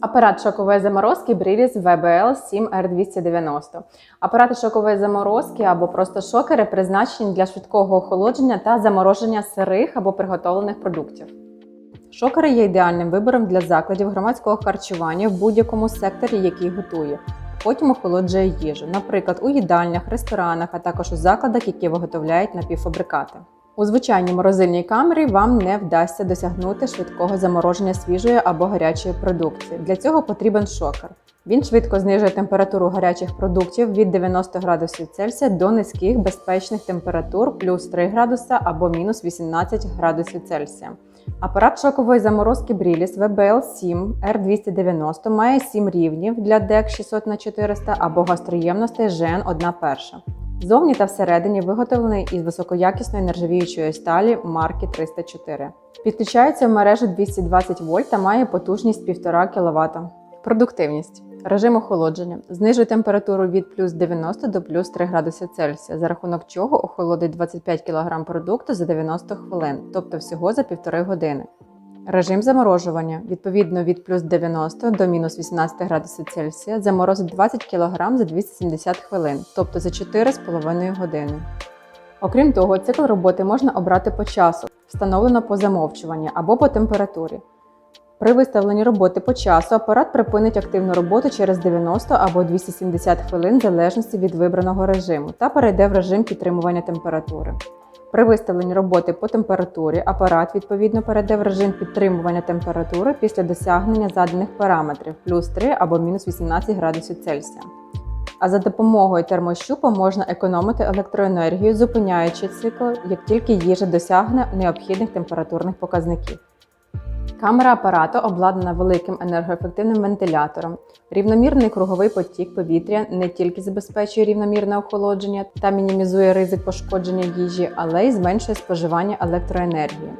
Апарат шокової заморозки Brilis VBL 7R290. Апарати шокової заморозки або просто шокери призначені для швидкого охолодження та замороження сирих або приготовлених продуктів. Шокери є ідеальним вибором для закладів громадського харчування в будь-якому секторі, який готує. Потім охолоджує їжу, наприклад, у їдальнях, ресторанах, а також у закладах, які виготовляють напівфабрикати. У звичайній морозильній камері вам не вдасться досягнути швидкого замороження свіжої або гарячої продукції. Для цього потрібен шокер. Він швидко знижує температуру гарячих продуктів від 90 градусів Цельсія до низьких безпечних температур плюс 3 градуса або мінус 18 градусів Цельсія. Апарат шокової заморозки Brilis VBL 7 R290 має 7 рівнів для DEC 600 на 400 або гостроємностей GN 1 перша. Зовні та всередині виготовлений із високоякісної нержавіючої сталі марки 304. Підключається в мережу 220 вольт та має потужність 1,5 кВт. Продуктивність. Режим охолодження. Знижує температуру від плюс 90 до плюс 3 градуси Цельсія, за рахунок чого охолодить 25 кг продукту за 90 хвилин, тобто всього за 1,5 години. Режим заморожування відповідно від плюс 90 до мінус 18 градусів Цельсія заморозить 20 кг за 270 хвилин, тобто за 4,5 години. Окрім того, цикл роботи можна обрати по часу, встановлено по замовчуванню або по температурі. При виставленні роботи по часу апарат припинить активну роботу через 90 або 270 хвилин в залежності від вибраного режиму та перейде в режим підтримування температури. При виставленні роботи по температурі апарат відповідно перейде в режим підтримування температури після досягнення заданих параметрів плюс 3 або мінус 18 градусів Цельсія. А за допомогою термощупа можна економити електроенергію, зупиняючи цикл, як тільки їжа досягне необхідних температурних показників. Камера апарату обладнана великим енергоефективним вентилятором. Рівномірний круговий потік повітря не тільки забезпечує рівномірне охолодження та мінімізує ризик пошкодження їжі, але й зменшує споживання електроенергії.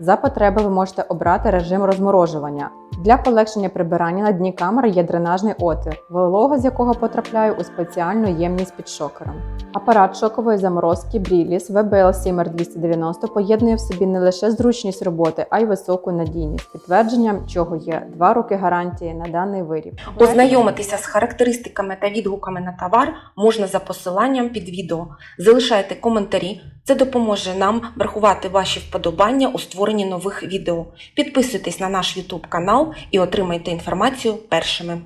За потреби ви можете обрати режим розморожування. Для полегшення прибирання на дні камери є дренажний отвір, волога з якого потрапляє у спеціальну ємність під шокером. Апарат шокової заморозки Brilis VBL 7R290 поєднує в собі не лише зручність роботи, а й високу надійність, підтвердженням чого є 2 роки гарантії на даний виріб. Ознайомитися з характеристиками та відгуками на товар можна за посиланням під відео. Залишайте коментарі, це допоможе нам врахувати ваші вподобання у створенні нових відео. Підписуйтесь на наш YouTube канал і отримайте інформацію першими.